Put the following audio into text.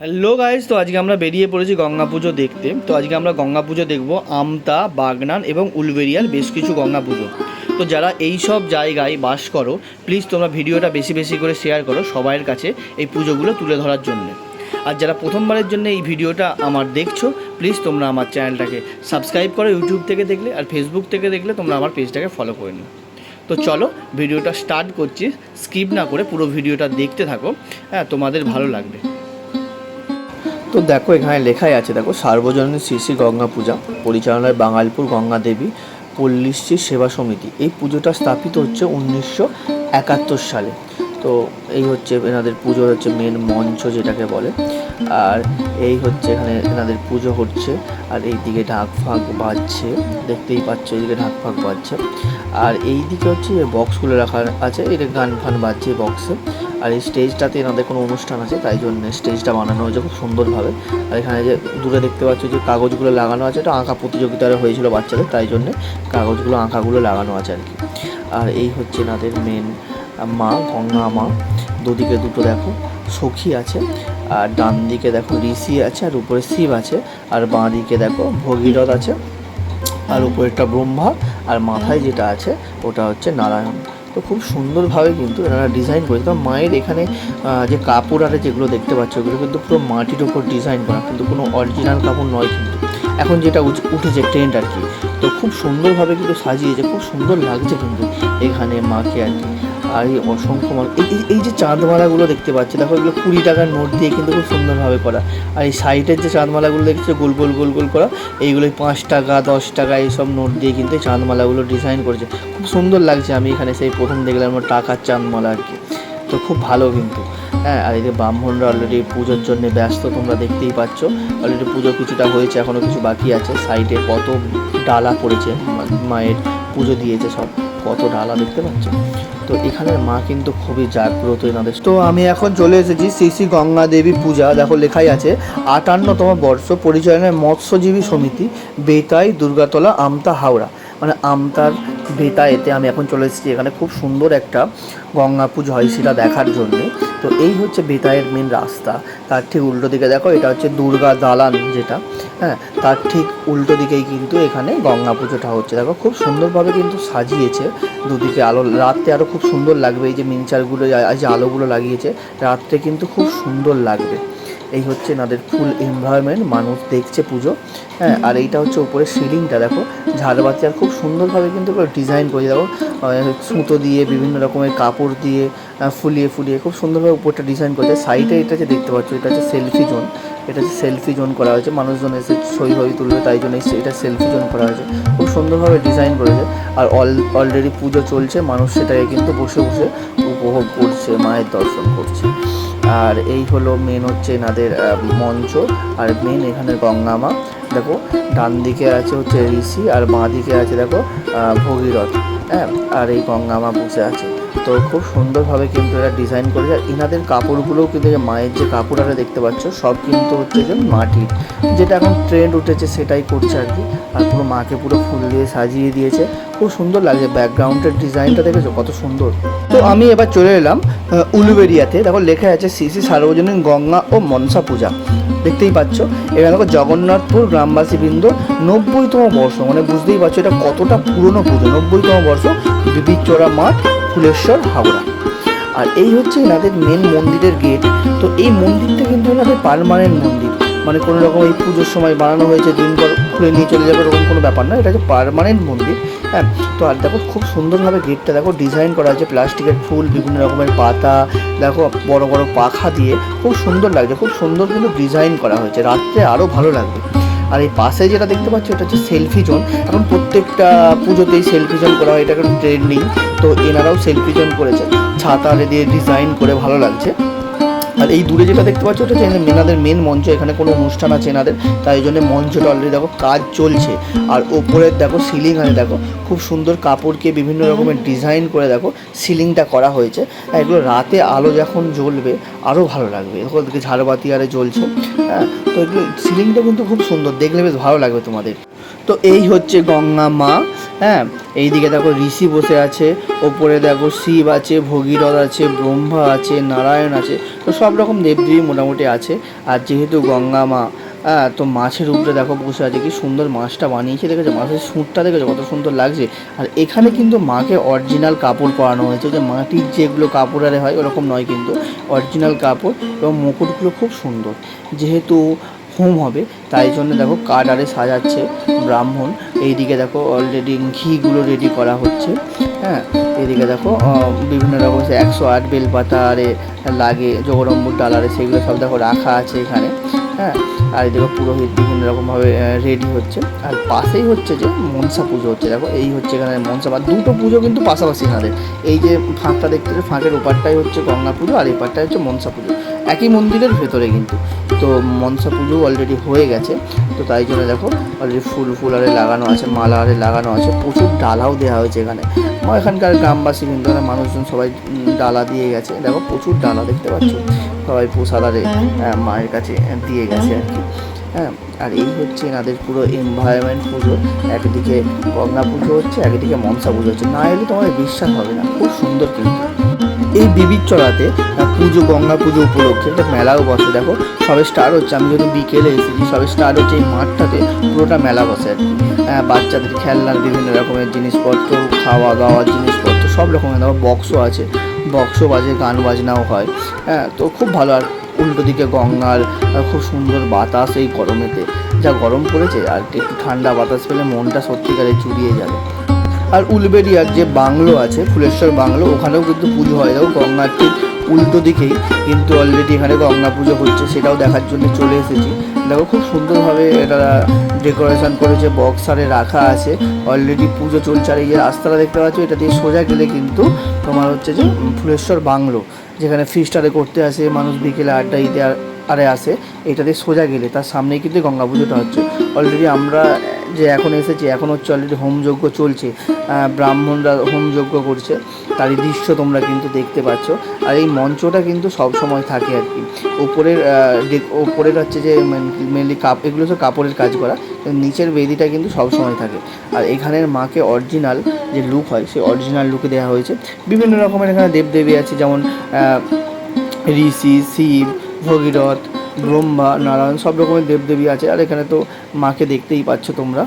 Hello guys তো আজকে আমরা বেরিয়ে পড়েছি গঙ্গা পুজো দেখতে। তো আজকে আমরা গঙ্গা পুজো দেখব আমতা, বাগনান এবং উলবেরিয়ার বেশ কিছু গঙ্গা পুজো। তো যারা এই সব জায়গায় বাস করো প্লিজ তোমরা ভিডিওটা বেশি বেশি করে শেয়ার করো সবাইয়ের কাছে এই পুজোগুলো তুলে ধরার জন্য। আর যারা প্রথমবারের জন্য এই ভিডিওটা আমার দেখছ প্লিজ তোমরা আমার চ্যানেলটাকে সাবস্ক্রাইব করো ইউটিউব থেকে দেখলে আর ফেসবুক থেকে দেখলে তোমরা আমার পেজটাকে ফলো করে নিও। তো চলো ভিডিওটা স্টার্ট করছি। স্কিপ না করে পুরো ভিডিওটা দেখতে থাকো। হ্যাঁ তোমাদের ভালো লাগবে। তো দেখো, এখানে লেখাই আছে, দেখো, সার্বজনীন শ্রী শ্রী গঙ্গা পূজা, পরিচালনায় বাঙালপুর গঙ্গা দেবী, পল্লীশ্রী সেবা সমিতি। এই পুজোটা স্থাপিত হচ্ছে উনিশশো একাত্তর সালে। তো এই হচ্ছে এনাদের পুজো হচ্ছে মেন মঞ্চ যেটাকে বলে। আর এই হচ্ছে এখানে এনাদের পুজো হচ্ছে। আর এই দিকে ঢাক ফাঁক বাজছে। দেখতেই পাচ্ছ এইদিকে ঢাক ফাঁক বাজছে। আর এই দিকে হচ্ছে যে বক্সগুলো রাখা আছে। এটা গান ফান বাজছে বক্সে আর এই স্টেজটাতে এনাদের কোনো অনুষ্ঠান আছে, তাই জন্য স্টেজটা বানানো হয়েছে খুব সুন্দরভাবে। আর এখানে যে দূরে দেখতে পাচ্ছ যে কাগজগুলো লাগানো আছে, এটা আঁকা প্রতিযোগিতা হয়েছিল বাচ্চাদের, তাই জন্যে কাগজগুলো, আঁকাগুলো লাগানো আছে আর কি। আর এই হচ্ছে এনাদের মেন মা, গঙ্গা মা, দুদিকে দুটো দেখো সখী আছে, আর ডান দিকে দেখো ঋষি আছে, আর উপরে শিব আছে, আর বাঁ দিকে দেখো ভগীরথ আছে, আর উপরেরটা ব্রহ্মা, আর মাথায় যেটা আছে ওটা হচ্ছে নারায়ণ। তো খুব সুন্দরভাবে কিন্তু এনারা ডিজাইন করেছে। তো মায়ের এখানে যে কাপড় আর যেগুলো দেখতে পাচ্ছ ওগুলো কিন্তু পুরো মাটির ওপর ডিজাইন করা, কিন্তু কোনো অরিজিনাল কাপড় নয় কিন্তু। এখন যেটা উঠেছে ট্রেন্ড আর কি। তো খুব সুন্দরভাবে কিন্তু সাজিয়েছে, খুব সুন্দর লাগছে কিন্তু এখানে মাকে আর কি। আর এই অসংখ্য মানুষ। এই, এই- যে চাঁদমালাগুলো দেখতে পাচ্ছি, দেখো এগুলো কুড়ি টাকার নোট দিয়ে কিন্তু খুব সুন্দরভাবে করা। আর এই সাইডের যে চাঁদমালাগুলো দেখছ, গোল গোল গোল গোল করা এইগুলো পাঁচ টাকা, দশ টাকা, এইসব নোট দিয়ে কিন্তু এই চাঁদমালাগুলো ডিজাইন করেছে। খুব সুন্দর লাগছে, আমি এখানে সেই প্রথম দেখলাম আমার টাকার চাঁদমালা আর কি। তো খুব ভালো কিন্তু। হ্যাঁ আর এই যে ব্রাহ্মণরা অলরেডি পুজোর জন্য ব্যস্ত, তোমরা দেখতেই পাচ্ছ। অলরেডি পুজো কিছুটা হয়েছে এখনও কিছু বাকি আছে। সাইডে কত ডালা পড়েছে মায়ের পুজো দিয়েছে সব। কত ডালা দেখতে পাচ্ছ? তো এখানের মা কিন্তু খুবই জাগ্রত এনাদের। তো আমি এখন চলে এসেছি শ্রী শ্রী গঙ্গা দেবী পূজা। দেখো লেখাই আছে, আটান্নতম বর্ষ পরিচালনায় মৎস্যজীবী সমিতি, বেতাই, দুর্গাতলা, আমতা, হাওড়া। মানে আমতার বেতায়েতে আমি এখন চলে এসেছি। এখানে খুব সুন্দর একটা গঙ্গা পুজো হয় সেটা দেখার জন্যে। তো এই হচ্ছে বেতায়ের মেন রাস্তা। তার ঠিক উল্টো দিকে দেখো, এটা হচ্ছে দুর্গা দালান যেটা হ্যাঁ? তার ঠিক উল্টো দিকেই কিন্তু এখানে গঙ্গা পুজোটা হচ্ছে। দেখো, খুব সুন্দরভাবে কিন্তু সাজিয়েছে দুদিকে আলো। রাত্রে আরও খুব সুন্দর লাগবে, এই যে মিনচারগুলো যে আলোগুলো লাগিয়েছে, রাত্রে কিন্তু খুব সুন্দর লাগবে। এই হচ্ছে এনাদের ফুল এনভায়রনমেন্ট মানুষ দেখছে পুজো। হ্যাঁ আর এইটা হচ্ছে উপরে সিলিংটা, দেখো। ঝাড়বাতি, আর খুব সুন্দরভাবে কিন্তু ডিজাইন করে দেখো। সুতো দিয়ে, বিভিন্ন রকমের কাপড় দিয়ে ফুলিয়ে ফুলিয়ে, খুব সুন্দরভাবে উপরটা ডিজাইন করেছে। সাইডে এটা যে দেখতে পাচ্ছ, এটা হচ্ছে সেলফি জোন এটা হচ্ছে সেলফি জোন করা হয়েছে, মানুষজন এসে ছবি ছবি তুলবে, তাই জন্য এই- এটা সেলফি জোন করা হয়েছে। খুব সুন্দরভাবে ডিজাইন করেছে। আর অল অলরেডি পুজো চলছে, মানুষ সেটাকে কিন্তু বসে বসে উপভোগ করছে, মায়ের দর্শন করছে। আর এই হলো মেন হচ্ছে এনাদের মঞ্চ আর মেন এখানে গঙ্গামা। দেখো ডান দিকে আছে হচ্ছে ঋষি আর বাঁ দিকে আছে দেখো ভগীরথ। হ্যাঁ আর এই গঙ্গামা বসে আছে। তো খুব সুন্দরভাবে কিন্তু এরা ডিজাইন করেছে। আর এনাদের কাপড়গুলোও কিন্তু যে মায়ের যে কাপড় আরে দেখতে পাচ্ছ, সব কিন্তু হচ্ছে যে মাটির। যেটা এখন ট্রেন্ড উঠেছে সেটাই করছে আর কি। আর পুরো মাকে পুরো ফুল দিয়ে সাজিয়ে দিয়েছে। খুব সুন্দর লাগছে ব্যাকগ্রাউন্ডের ডিজাইনটা দেখেছ? কত সুন্দর। তো আমি এবার চলে এলাম উলুবেরিয়াতে দেখো লেখা আছে শ্রী শ্রী সার্বজনীন গঙ্গা ও মনসা পূজা। দেখতেই পাচ্ছ এখানে দেখো জগন্নাথপুর গ্রামবাসী বৃন্দ নব্বইতম বর্ষ। মানে বুঝতেই পারছ এটা কতটা পুরনো পুজো, নব্বইতম বর্ষ। বিবিচোরা মাঠ ফুলেশ্বর হাওড়া আর এই হচ্ছে এনাদের মেন মন্দিরের গেট তো এই মন্দিরটা কিন্তু এনাদের পারমানেন্ট মন্দির। মানে কোনো রকম এই পুজোর সময় বানানো হয়েছে, দিন পর খুলে নিয়ে চলে যাবে, এরকম কোনো ব্যাপার না। এটা হচ্ছে পারমানেন্ট মন্দির হ্যাঁ? তো আর দেখো খুব সুন্দরভাবে গেটটা দেখো ডিজাইন করা আছে, প্লাস্টিকের ফুল, বিভিন্ন রকমের পাতা, দেখো বড় বড় পাখা দিয়ে। খুব সুন্দর লাগছে, খুব সুন্দর কিন্তু ডিজাইন করা হয়েছে। রাত্রে আরও ভালো লাগবে। আর এই পাশে যেটা দেখতে পাচ্ছি ওটা হচ্ছে সেলফি জোন এখন প্রত্যেকটা পুজোতেই সেলফি জোন করা হয় এটা এখন ট্রেন্ডিং তো এনারাও সেলফি জোন করেছে ছাতা দিয়ে ডিজাইন করে ভালো লাগছে। আর এই দূরে যেটা দেখতে পাচ্ছ, ওটা হচ্ছে এনাদের মেন মঞ্চ, এখানে কোনো অনুষ্ঠান আছে এনাদের, তাই জন্য মঞ্চটা অলরেডি দেখো, কাজ চলছে। আর ওপরের দেখো সিলিং আছে, দেখো, খুব সুন্দর কাপড়কে বিভিন্ন রকমের ডিজাইন করে দেখো সিলিংটা করা হয়েছে। এগুলো রাতে আলো যখন জ্বলবে আরও ভালো লাগবে। দিকে ঝাড়বাতি আরে জ্বলছে হ্যাঁ তো এগুলো সিলিংটা কিন্তু খুব সুন্দর, দেখলে বেশ ভালো লাগবে তোমাদের। তো এই হচ্ছে গঙ্গা মা হ্যাঁ এইদিকে দেখো ঋষি বসে আছে, ওপরে দেখো শিব আছে, ভগীরথ আছে, ব্রহ্মা আছে, নারায়ণ আছে, তো সব রকম দেবদেবী মোটামুটি আছে, আর যেহেতু গঙ্গা মা হ্যাঁ তো মাছের উপরে দেখো বসে আছে, কি সুন্দর মাছটা বানিয়েছে, দেখেছ? মাছের সুঁটটা দেখেছ? কত সুন্দর লাগছে। আর এখানে কিন্তু মাকে অরিজিনাল কাপড় পরানো হয়েছে, যে মাটির যেগুলো কাপড় আরে হয়, ওরকম নয় কিন্তু অরিজিনাল কাপড় এবং মুকুটগুলো খুব সুন্দর। যেহেতু হোম হবে তাই জন্য দেখো কাঠ আরে সাজাচ্ছে ব্রাহ্মণ। এইদিকে দেখো অলরেডি ঘিগুলো রেডি করা হচ্ছে হ্যাঁ? এদিকে দেখো বিভিন্ন রকম একশো আট বেলপাতা আরে লাগে জগরম্বুর ডাল আরে সেগুলো সব দেখো রাখা আছে এখানে হ্যাঁ? আর এদিকে পুরোহিত বিভিন্ন রকমভাবে রেডি হচ্ছে। আর পাশেই হচ্ছে যে মনসা পুজো হচ্ছে দেখো এই হচ্ছে এখানে মনসা বা দুটো পুজো কিন্তু পাশাপাশি এখানে এই যে ফাঁকটা দেখতে ফাঁকের ওপারটাই হচ্ছে গঙ্গা পুজো আর এপারটাই হচ্ছে মনসা পুজো। একই মন্দিরের ভেতরে কিন্তু। তো মনসা পুজো অলরেডি হয়ে গেছে। তো তাই জন্য দেখো অলরেডি ফুল ফুল আরে লাগানো আছে মালা আরে লাগানো আছে প্রচুর ডালাও দেওয়া হয়েছে এখানে। এখানকার গ্রামবাসী কিন্তু মানুষজন সবাই ডালা দিয়ে গেছে। দেখো প্রচুর ডালা দেখতে পাচ্ছ। সবাই প্রসাদ আরে মায়ের কাছে দিয়ে গেছে আর কি। হ্যাঁ আর এই হচ্ছে এনাদের পুরো এনভায়রনমেন্ট পুজো। একদিকে গঙ্গা পুজো হচ্ছে একদিকে মনসা পুজো হচ্ছে। না এলে তোমার বিশ্বাস হবে না। খুব সুন্দর কিন্তু। এই বিবির চড়াতে পুজো, গঙ্গা পুজো উপলক্ষে একটা মেলাও বসে। দেখো, সবে স্টার হচ্ছে। আমি যদি বিকেলে এসেছি, সবে স্টার হচ্ছে এই মাঠটাতে পুরোটা মেলা বসে আর বাচ্চাদের খেলনার বিভিন্ন রকমের জিনিসপত্র খাওয়া দাওয়ার জিনিসপত্র, সব রকমের। দেখো বক্সও আছে। বক্সও বাজে, গান বাজনাও হয়। হ্যাঁ তো খুব ভালো। আর উল্টো দিকে গঙ্গার খুব সুন্দর বাতাস এই গরমেতে। যা গরম পড়েছে, আর একটু ঠান্ডা বাতাস পেলে মনটা সত্যিকারে জুড়িয়ে যাবে। আর উলবেরিয়ার যে বাংলো আছে, ফুলেশ্বর বাংলো, ওখানেও কিন্তু পুজো হয়। দেখো গঙ্গার ঠিক উল্টো দিকেই কিন্তু অলরেডি এখানে গঙ্গা পুজো হচ্ছে, সেটাও দেখার জন্য চলে এসেছি। দেখো খুব সুন্দরভাবে এটা ডেকোরেশন করেছে বক্সারে রাখা আছে। অলরেডি পুজো চলছে, আর এই যে রাস্তাটা দেখতে পাচ্ছ, এটা দিয়ে সোজা গেলে কিন্তু তোমার হচ্ছে যে ফুলেশ্বর বাংলো। যেখানে ফিস্টারে করতে আসে মানুষ বিকেলে আড্ডা দিতে আরে আসে এটা দিয়ে সোজা গেলে তার সামনেই কিন্তু গঙ্গা পুজোটা হচ্ছে। অলরেডি আমরা যে এখন এসেছি এখন হচ্ছে অলরেডি হোমযজ্ঞ চলছে ব্রাহ্মণরা হোমযজ্ঞ করছে তারই দৃশ্য তোমরা কিন্তু দেখতে পাচ্ছ। আর এই মঞ্চটা কিন্তু সব সময় থাকে আর কি। আহ, ডে- হচ্ছে যে মেনলি কাপ এগুলো তো কাপড়ের কাজ করা। নিচের বেদিটা কিন্তু সবসময় থাকে। আর এখানের মাকে অরিজিনাল যে লুক হয়, সেই অরিজিনাল লুকে দেওয়া হয়েছে। বিভিন্ন রকমের এখানে দেবদেবী আছে, যেমন ঋষি, শিব, ভগীরথ, ব্রহ্মা, নারায়ণ, সব রকমের দেবদেবী আছে। আর এখানে তো মাকে দেখতেই পাচ্ছ তোমরা।